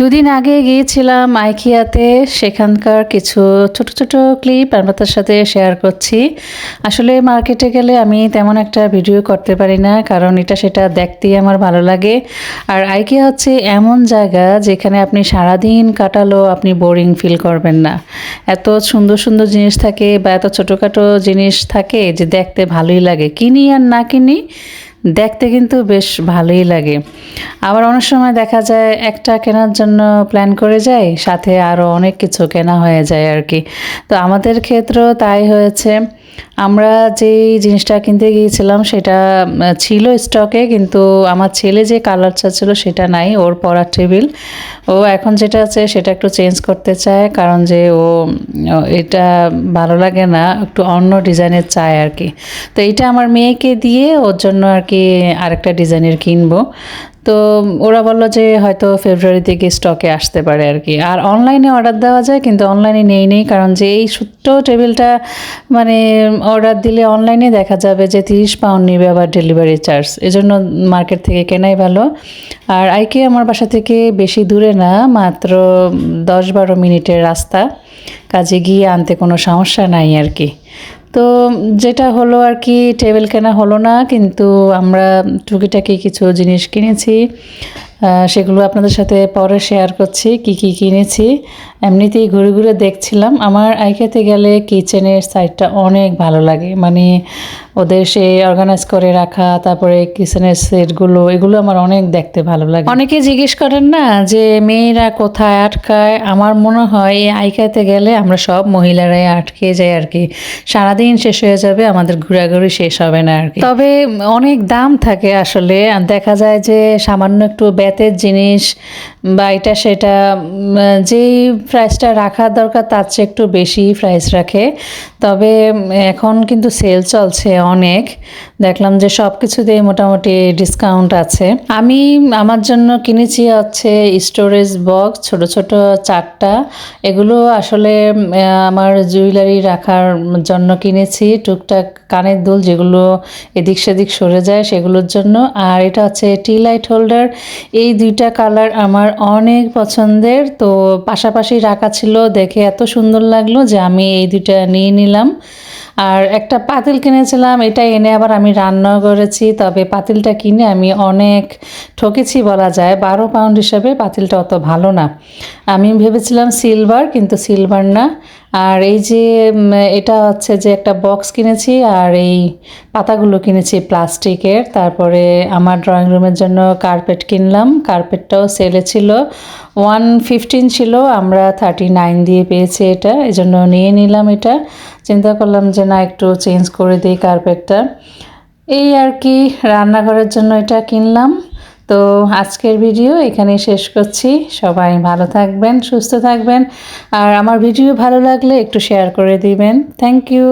দুদিন আগে গিয়েছিলাম আইকিয়াতে, সেখানকার কিছু ছোট ছোট ক্লিপ আপনাদের সাথে শেয়ার করছি। আসলে মার্কেটে গেলে আমি তেমন একটা ভিডিও করতে পারি না, কারণ এটা সেটা দেখতেই আমার ভালো লাগে। আর আইকিয়া হচ্ছে এমন জায়গা যেখানে আপনি সারাদিন কাটালো আপনি বোরিং ফিল করবেন না। এত সুন্দর সুন্দর জিনিস থাকে বা এত ছোটোখাটো জিনিস থাকে যে দেখতে ভালোই লাগে। কিনি আর না কিনি দেখতে কিন্তু বেশ ভালোই লাগে। আবার অনেক সময় দেখা যায় একটা কেনার জন্য প্ল্যান করে যাই সাথে আরও অনেক কিছু কেনা হয়ে যায় আর কি তো আমাদের ক্ষেত্রেও তাই হয়েছে। আমরা যেই জিনিসটা কিনতে গিয়েছিলাম সেটা ছিল স্টকে কিন্তু আমার ছেলে যে কালারটা ছিল সেটা নাই, ওর পড়ার টেবিল ও এখন যেটা আছে সেটা একটু চেঞ্জ করতে চায়, কারণ যে ও, এটা ভালো লাগে না, একটু অন্য ডিজাইনের চায় আর কি তো এটা আমার মেয়েকে দিয়ে ওর জন্য আর কি আরেকটা ডিজাইনের কিনবো। তো ওরা বলল যে হয়তো ফেব্রুয়ারি থেকে স্টকে আসতে পারে আর কি। আর অনলাইনে অর্ডার দেওয়া যায়, কিন্তু অনলাইনে নেই নেই। কারণ যে এই ছোট্ট টেবিলটা মানে অর্ডার দিলে অনলাইনে দেখা যাবে যে তিরিশ পাউন্ড নেবে আবার ডেলিভারি চার্জ এজন্য মার্কেট থেকে কেনাই ভালো। আর আইকে আমার বাসা থেকে বেশি দূরে না, মাত্র দশ বারো মিনিটের রাস্তা। কাজে গিয়ে আনতে কোনো সমস্যা নাই আর কি। তো যেটা হলো আর কি টেবিল কেনা হলো না, কিন্তু আমরা টুকিটাকি কিছু জিনিস কিনেছি। সেগুলো আপনাদের সাথে পরে শেয়ার করছি, কি কি কিনেছি। এমনিতেই ঘুরে ঘুরে দেখছিলাম। আমার আইকাতে গেলে কিচেনের সাইডটা অনেক ভালো লাগে। মানে ওদের সে অর্গানাইজ করে রাখা, তারপরে কিচেনের সেটগুলো এগুলো আমার অনেক দেখতে ভালো লাগে। অনেকে জিজ্ঞেস করেন না যে মেয়েরা কোথায় আটকায়? আমার মনে হয় এই আইকাতে গেলে আমরা সব মহিলারাই আটকে যাই আর কি। সারাদিন শেষ হয়ে যাবে, আমাদের ঘোরাঘুরি শেষ হবে না আর কি। তবে অনেক দাম থাকে আসলে দেখা যায় যে সামান্য একটু বেতের জিনিস বা এটা সেটা যেই প্রাইসটা রাখার দরকার তার চেয়ে একটু বেশি প্রাইস রাখে। তবে এখন কিন্তু সেল চলছে অনেক। দেখলাম যে সব কিছুতেই মোটামুটি ডিসকাউন্ট আছে। আমি আমার জন্য কিনেছি হচ্ছে স্টোরেজ বক্স ছোট ছোট চারটা। এগুলো আসলে আমার জুয়েলারি রাখার জন্য কিনেছি। টুকটাক কানের দুল যেগুলো এদিক সেদিক সরে যায় সেগুলোর জন্য। আর এটা হচ্ছে টি লাইট হোল্ডার এই দুইটা কালার আমার অনেক পছন্দের। তো পাশাপাশি রাখা ছিল দেখে এত সুন্দর লাগল যে আমি এই দুইটা নিয়ে নিলাম। আর একটা পাতিল কিনেছিলাম, এটা এনে আবার আমি রান্না করেছি, তবে পাতিলটা কিনে আমি অনেক ঠকেছি বলা যায়, বারো পাউন্ড হিসাবে পাতিলটা অত ভালো না। আমি ভেবেছিলাম সিলভার কিন্তু সিলভার না। আর এই যে এটা হচ্ছে যে একটা বক্স কিনেছি আর এই পাতাগুলো কিনেছি প্লাস্টিকের। তারপরে আমার ড্রয়িং রুমের জন্য কার্পেট কিনলাম। কার্পেটটাও সেলে ছিল। ওয়ান ফিফটিন ছিল, আমরা থার্টি নাইন দিয়ে পেয়েছি এটা। এই জন্য নিয়ে নিলাম এটা। চিন্তা করলাম যে না, একটু চেঞ্জ করে দিই কার্পেটটা এই আর কি, রান্নাঘরের জন্য এটা কিনলাম। তো আজকের ভিডিও এখানে শেষ করছি। সবাই ভালো থাকবেন, সুস্থ থাকবেন। আর আমার ভিডিও ভালো লাগলে একটু শেয়ার করে দিবেন। Thank you